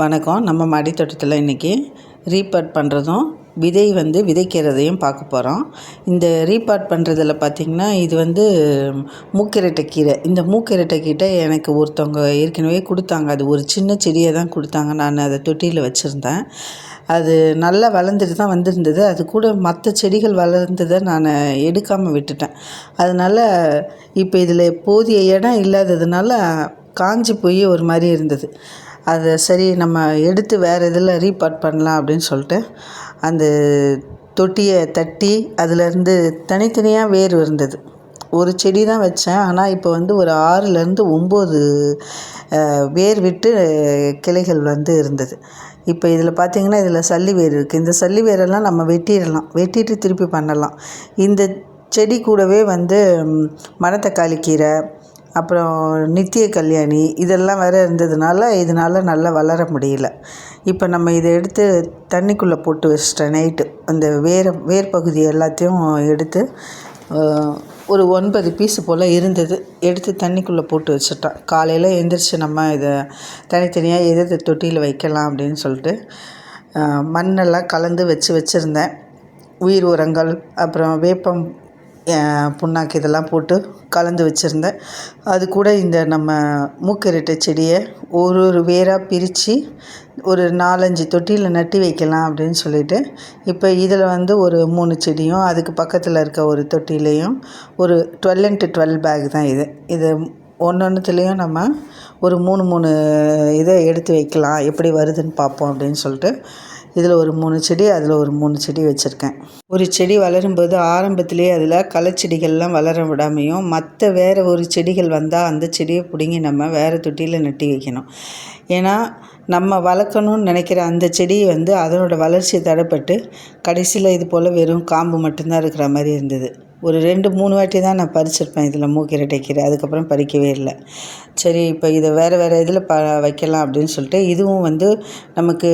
வணக்கம். நம்ம மாடித்தோட்டத்தில் இன்றைக்கி ரீபாட் பண்ணுறதும் விதை வந்து விதைக்கிறதையும் பார்க்க போகிறோம் இந்த ரீபாட் பண்ணுறதில் பார்த்திங்கன்னா இது வந்து மூக்கிரட்டை கீரை. இந்த மூக்கிரட்டை கீரை எனக்கு ஒருத்தவங்க ஏற்கனவே கொடுத்தாங்க. அது ஒரு சின்ன செடியை தான் கொடுத்தாங்க. நான் அதை தொட்டியில் வச்சுருந்தேன். அது நல்லா வளர்ந்துட்டு தான் வந்திருந்தது. அது கூட மற்ற செடிகள் வளர்ந்ததை நான் எடுக்காமல் விட்டுட்டேன். அதனால் இப்போ இதில் போதிய இடம் இல்லாததுனால காஞ்சி போய் ஒரு மாதிரி இருந்தது. அதை சரி நம்ம எடுத்து வேறு இதில் ரீபாட் பண்ணலாம் அப்படின்னு சொல்லிட்டு அந்த தொட்டியை தட்டி அதிலேருந்து தனித்தனியாக வேர் இருந்தது. ஒரு செடி தான் வச்சேன். ஆனால் இப்போ வந்து ஒரு ஆறுலேருந்து ஒம்பது வேர் விட்டு கிளைகள் வந்து இருந்தது. இப்போ இதில் பார்த்திங்கன்னா இதில் சல்லி வேர் இருக்குது இந்த சல்லி வேரெல்லாம் நம்ம வெட்டிடலாம். வெட்டிட்டு திருப்பி பண்ணலாம். இந்த செடி கூடவே வந்து மணத்தக்காளி கீரை அப்புறம் நித்திய கல்யாணி இதெல்லாம் வேறு இருந்ததுனால இதனால் நல்லா வளர முடியல. இப்போ நம்ம இதை எடுத்து தண்ணிக்குள்ளே போட்டு வச்சிட்டேன் நைட்டு அந்த வேர் வேர் பகுதி எல்லாத்தையும் எடுத்து ஒரு ஒன்பது பீஸு போல் இருந்தது. எடுத்து தண்ணிக்குள்ளே போட்டு வச்சுட்டோம் காலையில் எழுந்திரிச்சி நம்ம இதை தனித்தனியாக எது தொட்டியில் வைக்கலாம் அப்படின்னு சொல்லிட்டு மண்ணெல்லாம் கலந்து வச்சு வச்சுருந்தேன். உயிர் உரங்கள் அப்புறம் வேப்பம் புண்ணாக்கு இதெல்லாம் போட்டு கலந்து வச்சுருந்தேன். அது கூட இந்த நம்ம மூக்கரட்டை செடியை ஒரு ஒரு வேராக பிரித்து ஒரு நாலஞ்சு தொட்டியில் நட்டி வைக்கலாம் அப்படின்னு சொல்லிட்டு இப்போ இதில் வந்து ஒரு மூணு செடியும் அதுக்கு பக்கத்தில் இருக்க ஒரு தொட்டிலையும் ஒரு டுவெல் இன்ட்டு டுவெல் பேக் தான் இது. இது ஒன்று ஒன்றுத்துலேயும் நம்ம ஒரு மூணு மூணு இதை எடுத்து வைக்கலாம் எப்படி வருதுன்னு பார்ப்போம் அப்படின்னு சொல்லிட்டு இதில் ஒரு மூணு செடி அதில் ஒரு மூணு செடி வச்சுருக்கேன். ஒரு செடி வளரும்போது ஆரம்பத்திலே அதில் களைச்செடிகள்லாம் வளர விடாமையும் மற்ற வேறு ஒரு செடிகள் வந்தால் அந்த செடியை பிடுங்கி நம்ம வேறு தொட்டியில் நட்டி வைக்கணும். ஏன்னா நம்ம வளர்க்கணும்னு நினைக்கிற அந்த செடியை வந்து அதனோட வளர்ச்சி தடைப்பட்டு கடைசியில் இது போல் வெறும் காம்பு மட்டும்தான் இருக்கிற மாதிரி இருந்தது. ஒரு ரெண்டு மூணு வாட்டி தான் நான் பறிச்சிருப்பேன் இதில் மூக்கீரை கீரை அதுக்கப்புறம் பறிக்கவே இல்லை. சரி இப்போ இதை வேறு வேறு இதில் ப வைக்கலாம் அப்படின்னு சொல்லிட்டு இதுவும் வந்து நமக்கு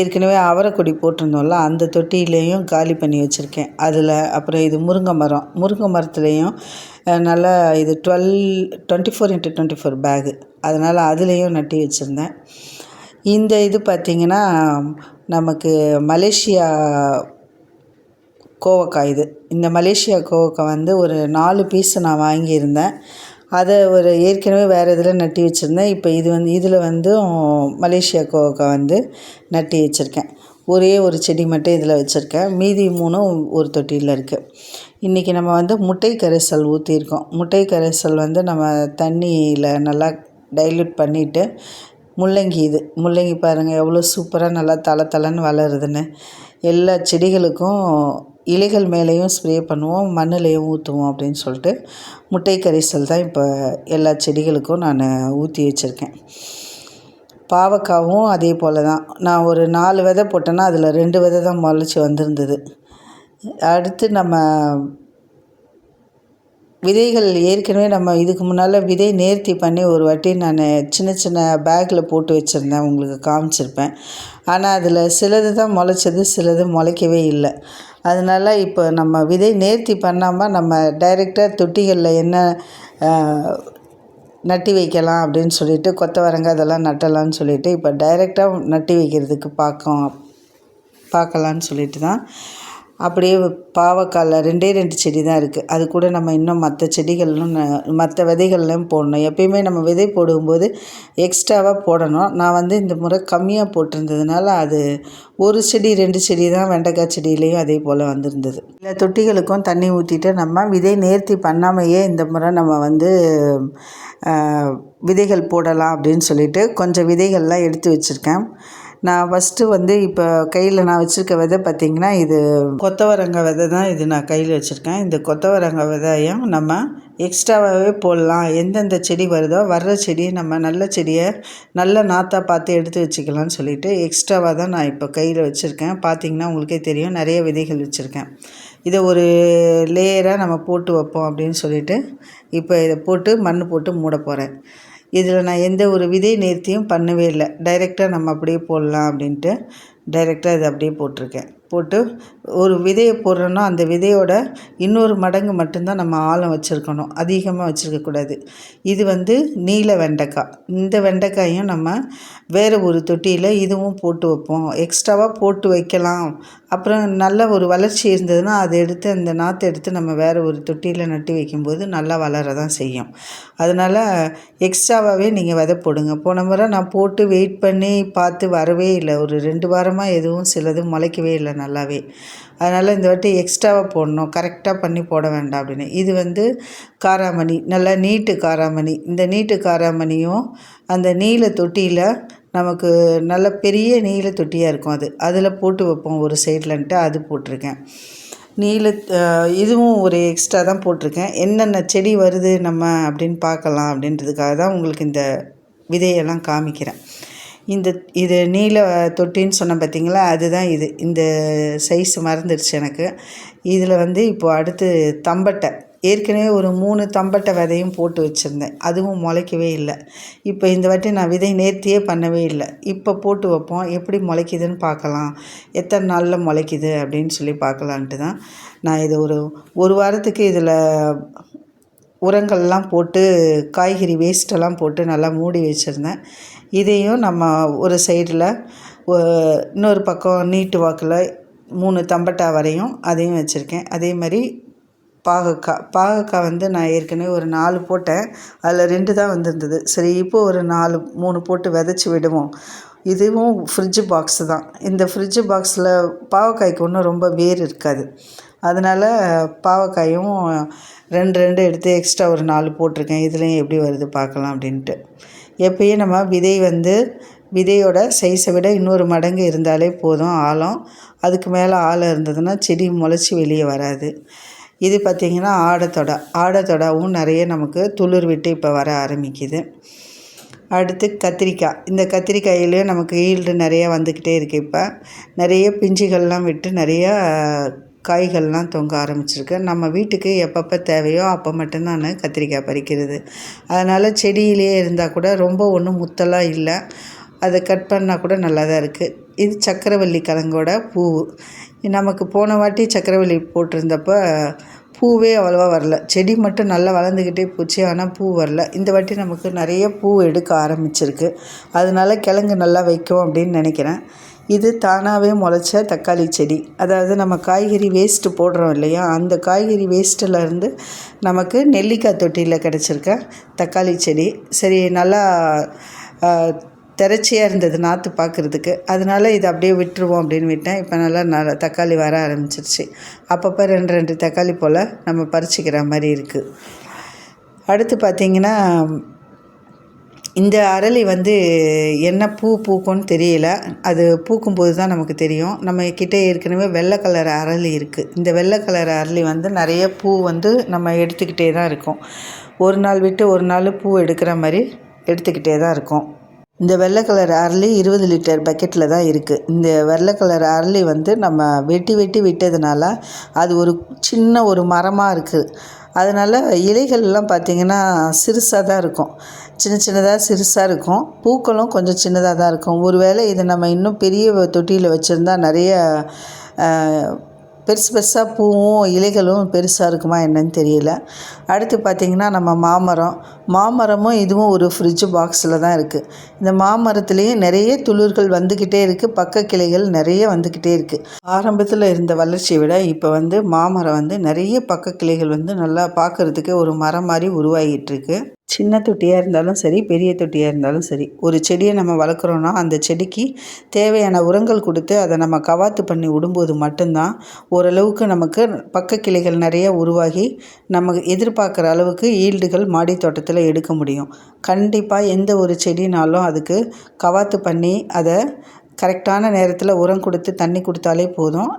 ஏற்கனவே அவரைக்கொடி போட்டிருந்தோம்ல அந்த தொட்டியிலையும் காலி பண்ணி வச்சுருக்கேன். அதில் அப்புறம் இது முருங்கை மரம். முருங்கை மரத்துலேயும் நல்லா இது twelve twenty four into twenty four bag. அதனால் அதுலேயும் நட்டி வச்சுருந்தேன். இந்த இது பார்த்திங்கன்னா நமக்கு மலேசியா கோவக்காய் இது. இந்த மலேசியா கோவக்காய் வந்து ஒரு நாலு பீஸ் நான் வாங்கியிருந்தேன். அதை ஒரு ஏற்கனவே வேறு இதில் நட்டி வச்சுருந்தேன். இப்போ இது வந்து இதில் வந்து மலேசியா கோவக்காய் வந்து நட்டி வச்சுருக்கேன். ஒரே ஒரு செடி மட்டும் இதில் வச்சுருக்கேன். மீதி மூணும் ஒரு தொட்டியில் இருக்குது இன்றைக்கி நம்ம வந்து முட்டை கரைசல் ஊற்றிருக்கோம் முட்டை கரைசல் வந்து நம்ம தண்ணியில் நல்லா டைல்யூட் பண்ணிவிட்டு முள்ளங்கி இது. முள்ளங்கி பாருங்கள் எவ்வளோ சூப்பராக நல்லா தலை தலைன்னு வளருதுன்னு. எல்லா செடிகளுக்கும் இலைகள் மேலேயும் ஸ்ப்ரே பண்ணுவோம் மண்ணுலேயும் ஊற்றுவோம் அப்படின்னு சொல்லிட்டு முட்டை கரைசல் தான் இப்போ எல்லா செடிகளுக்கும் நான் ஊற்றி வச்சுருக்கேன். பாவக்காவும் அதே போல் தான் நான் ஒரு நாலு விதை போட்டேன்னா அதில் ரெண்டு விதை தான் முளைச்சி வந்திருந்தது. அடுத்து நம்ம விதைகள் ஏற்கனவே நம்ம இதுக்கு முன்னால் விதை நேர்த்தி பண்ணி ஒரு வாட்டி நான் சின்ன சின்ன பேக்கில் போட்டு வச்சுருந்தேன். உங்களுக்கு காமிச்சிருப்பேன். ஆனால் அதில் சிலது தான் முளைச்சது சிலது முளைக்கவே இல்லை. அதனால் இப்போ நம்ம விதை நேர்த்தி பண்ணாமல் நம்ம டைரெக்டாக தொட்டிகளில் என்ன நட்டி வைக்கலாம் அப்படின்னு சொல்லிட்டு கொத்தவரங்காய் அதெல்லாம் நட்டலாம்னு சொல்லிட்டு இப்போ டைரெக்டாக நட்டி வைக்கிறதுக்கு பார்க்கோம் பார்க்கலான்னு சொல்லிட்டு தான் அப்படியே பாவக்காயில் ரெண்டே ரெண்டு செடி தான் இருக்குது அது கூட நம்ம இன்னும் மற்ற செடிகள்லாம் மற்ற விதைகள்லாம் போடணும். எப்பயுமே நம்ம விதை போடும்போது எக்ஸ்ட்ராவாக போடணும். நான் வந்து இந்த முறை கம்மியாக போட்டிருந்ததுனால அது ஒரு செடி ரெண்டு செடி தான் வெண்டைக்காய் செடியிலையும் அதே போல் வந்திருந்தது. இல்லை தொட்டிகளுக்கும் தண்ணி ஊற்றிட்டு நம்ம விதை நேர்த்தி பண்ணாமையே இந்த முறை நம்ம வந்து விதைகள் போடலாம் அப்படின்னு சொல்லிட்டு கொஞ்சம் விதைகள்லாம் எடுத்து வச்சுருக்கேன். நான் ஃபஸ்ட்டு வந்து இப்போ கையில் நான் வச்சுருக்க விதை பார்த்திங்கன்னா இது கொத்தவரங்காய் விதை தான் இது நான் கையில் வச்சுருக்கேன். இந்த கொத்தவரங்காய் விதையும் நம்ம எக்ஸ்ட்ராவாகவே போடலாம். எந்தெந்த செடி வருதோ வர்ற செடியை நம்ம நல்ல செடியை நல்ல நாற்றாக பார்த்து எடுத்து வச்சுக்கலாம்னு சொல்லிவிட்டு எக்ஸ்ட்ராவாக தான் நான் இப்போ கையில் வச்சுருக்கேன். பார்த்திங்கன்னா உங்களுக்கே தெரியும் நிறைய விதைகள் வச்சுருக்கேன். இதை ஒரு லேயராக நம்ம போட்டு வைப்போம் அப்படின்னு சொல்லிவிட்டு இப்போ இதை போட்டு மண் போட்டு மூட போகிறேன் இதில் நான் எந்த ஒரு விதை நேர்த்தியும் பண்ணவே இல்லை டைரெக்டாக நம்ம அப்படியே போடலாம் அப்படின்ட்டு டைரெக்டாக இதை அப்படியே போட்டிருக்கேன். போட்டு ஒரு விதையை போடுறோன்னா அந்த விதையோட இன்னொரு மடங்கு மட்டும்தான் நம்ம ஆழம் வச்சுருக்கணும். அதிகமாக வச்சுருக்கக்கூடாது இது வந்து நீல வெண்டைக்காய். இந்த வெண்டைக்காயும் நம்ம வேறு ஒரு தொட்டியில் இதுவும் போட்டு வைப்போம். எக்ஸ்ட்ராவாக போட்டு வைக்கலாம். அப்புறம் நல்ல ஒரு வளர்ச்சி இருந்ததுன்னா அதை எடுத்து அந்த நாற்றை எடுத்து நம்ம வேறு ஒரு தொட்டியில் நட்டு வைக்கும்போது நல்லா வளர தான் செய்யும். அதனால் எக்ஸ்ட்ராவாகவே நீங்கள் விதை போடுங்க. போன முறை நான் போட்டு வெயிட் பண்ணி பார்த்து வரவே இல்லை. ஒரு ரெண்டு வாரமாக எதுவும் சிலது முளைக்கவே இல்லை. நல்லாவே. அதனால் இந்த வாட்டி எக்ஸ்ட்ராவாக போடணும். கரெக்டாக பண்ணி போட வேண்டாம் அப்படின்னு. இது வந்து காராமணி. நல்லா நீட்டு காராமணி. இந்த நீட்டு காராமணியும் அந்த நீல தொட்டியில் நமக்கு நல்ல பெரிய நீல தொட்டியாக இருக்கும் அது. அதில் போட்டு வைப்போம். ஒரு சைட்லன்ட்டு அது போட்டிருக்கேன். நீல இதுவும் ஒரு எக்ஸ்ட்ரா தான் போட்டிருக்கேன். என்னென்ன செடி வருது நம்ம அப்படின்னு பார்க்கலாம் அப்படின்றதுக்காக தான் உங்களுக்கு இந்த விதையெல்லாம் காமிக்கிறேன். இந்த இது நீல தொட்டின்னு சொன்னேன் பார்த்தீங்களா அதுதான் இது. இந்த சைஸ் மறந்துடுச்சு எனக்கு. இதில் வந்து இப்போது அடுத்து தம்பட்டை. ஏற்கனவே ஒரு மூணு தம்பட்டை விதையும் போட்டு வச்சுருந்தேன். அதுவும் முளைக்கவே இல்லை. இப்போ இந்த வாட்டி நான் விதை நேர்த்தியே பண்ணவே இல்லை. இப்போ போட்டு வைப்போம். எப்படி முளைக்குதுன்னு பார்க்கலாம். எத்தனை நாளில் முளைக்குது அப்படின்னு சொல்லி பார்க்கலான்ட்டு தான் நான் இது ஒரு ஒரு வாரத்துக்கு இதில் உரங்கள்லாம் போட்டு காய்கறி வேஸ்ட்டெல்லாம் போட்டு நல்லா மூடி வச்சுருந்தேன். இதையும் நம்ம ஒரு சைடில் இன்னொரு பக்கம் நீட்டு வாக்கில் மூணு தம்பட்டா வரையும் அதையும் வச்சுருக்கேன். அதே மாதிரி பாகக்காய் பாகக்காய் வந்து நான் ஏற்கனவே ஒரு நாலு போட்டேன். அதில் ரெண்டு தான் வந்திருந்தது. சரி இப்போது ஒரு நாலு மூணு போட்டு விதைச்சி விடுவோம். இதுவும் ஃப்ரிட்ஜு பாக்ஸு தான். இந்த ஃப்ரிட்ஜு பாக்ஸில் பாவக்காய்க்கு ஒன்றும் ரொம்ப வேர் இருக்காது. அதனால் பாவக்காயும் ரெண்டு ரெண்டு எடுத்து எக்ஸ்ட்ரா ஒரு நாலு போட்டிருக்கேன். இதுலேயும் எப்படி வருது பார்க்கலாம் அப்படின்ட்டு. எப்பயும் நம்ம விதை வந்து விதையோட சைஸை விட இன்னொரு மடங்கு இருந்தாலே போதும் ஆழம். அதுக்கு மேலே ஆழம் இருந்ததுன்னா செடி முளைச்சி வெளியே வராது. இது பார்த்திங்கன்னா ஆடத்தொடை ஆடத்தொடாவும் நிறைய நமக்கு துளிர் விட்டு இப்போ வர ஆரம்பிக்குது. அடுத்து கத்திரிக்காய். இந்த கத்திரிக்காயிலையும் நமக்கு ஈல்டு நிறையா வந்துக்கிட்டே இருக்குது இப்போ. நிறைய பிஞ்சுகள்லாம் விட்டு நிறையா காய்கள்லாம் தொங்க ஆரம்பிச்சிருக்கு. நம்ம வீட்டுக்கு எப்பப்போ தேவையோ அப்போ மட்டும்தான் கத்திரிக்காய் பறிக்கிறது. அதனால் செடியிலேயே இருந்தால் கூட ரொம்ப ஒன்றும் முத்தலாக இல்லை. அதை கட் பண்ணால் கூட நல்லா தான் இருக்குது இது சக்கரவள்ளி கிழங்கோட பூ. நமக்கு போன வாட்டி சக்கரவள்ளி போட்டிருந்தப்போ பூவே அவ்வளோவா வரல. செடி மட்டும் நல்லா வளர்ந்துக்கிட்டே போச்சு ஆனால் பூ வரல. இந்த வாட்டி நமக்கு நிறைய பூ எடுக்க ஆரம்பிச்சிருக்கு. அதனால கிழங்கு நல்லா வைக்கும் அப்படின்னு நினைக்கிறேன். இது தானாகவே முளைச்ச தக்காளி செடி. அதாவது நம்ம காய்கறி வேஸ்ட்டு போடுறோம் இல்லையா? அந்த காய்கறி வேஸ்ட்டில் இருந்து நமக்கு நெல்லிக்காய் தொட்டியில் கிடச்சிருக்க தக்காளி செடி. சரி நல்லா திரச்சியாக இருந்தது நாற்று பார்க்குறதுக்கு அதனால இதை அப்படியே விட்டுருவோம் அப்படின்னு விட்டேன். இப்போ நல்லா ந தக்காளி வர ஆரம்பிச்சிருச்சு. அப்பப்போ ரெண்டு ரெண்டு தக்காளி போல் நம்ம பறிச்சிக்கிற மாதிரி இருக்குது அடுத்து பார்த்திங்கன்னா இந்த அரளி வந்து என்ன பூ பூக்கும்னு தெரியல. அது பூக்கும்போது தான் நமக்கு தெரியும். நம்ம கிட்டே ஏற்கனவே வெள்ளை கலர் அரளி இருக்குது இந்த வெள்ளை கலர் அரளி வந்து நிறைய பூ வந்து நம்ம எடுத்துக்கிட்டே தான் இருக்கோம். ஒரு நாள் விட்டு ஒரு நாள் பூ எடுக்கிற மாதிரி எடுத்துக்கிட்டே தான் இருக்கும். இந்த வெள்ளை கலர் அரளி இருபது லிட்டர் பக்கெட்டில் தான் இருக்குது இந்த வெள்ளை கலர் அரளி வந்து நம்ம வெட்டி வெட்டி விட்டதுனால அது ஒரு சின்ன ஒரு மரமாக இருக்குது அதனால் இலைகள்லாம் பார்த்திங்கன்னா சிறுசாக தான் இருக்கும். சின்ன சின்னதாக சிறுசாக இருக்கும். பூக்களும் கொஞ்சம் சின்னதாக தான் இருக்கும். ஒரு வேளை இதை நம்ம இன்னும் பெரிய தொட்டியில் வச்சுருந்தா நிறைய பெருசு பெருசாக பூவும் இலைகளும் பெருசாக இருக்குமா என்னன்னு தெரியல. அடுத்து பார்த்திங்கன்னா நம்ம மாமரம். மாமரமும் இதுவும் ஒரு ஃப்ரிட்ஜ் பாக்ஸில் தான் இருக்குது இந்த மாமரத்துலேயும் நிறைய துளிர்கள் வந்துக்கிட்டே இருக்குது பக்க கிளைகள் நிறைய வந்துக்கிட்டே இருக்குது ஆரம்பத்தில் இருந்த வளர்ச்சியை விட இப்போ வந்து மாமரம் வந்து நிறைய பக்க கிளைகள் வந்து நல்லா பார்க்குறதுக்கு ஒரு மரம் மாதிரி உருவாகிட்டு இருக்கு. சின்ன தொட்டியாக இருந்தாலும் சரி பெரிய தொட்டியாக இருந்தாலும் சரி ஒரு செடியை நம்ம வளர்க்குறோன்னா அந்த செடிக்கு தேவையான உரங்கள் கொடுத்து அதை நம்ம கவாத்து பண்ணி விடும்போது மட்டும்தான் ஓரளவுக்கு நமக்கு பக்க கிளைகள் நிறைய உருவாகி நம்ம எதிர்பார்க்குற அளவுக்கு ஈல்டுகள் மாடி தோட்டத்தில் எடுக்க முடியும். கண்டிப்பாக எந்த ஒரு செடினாலும் அதுக்கு கவாத்து பண்ணி அதை கரெக்டான நேரத்தில் உரம் கொடுத்து தண்ணி கொடுத்தாலே போதும்.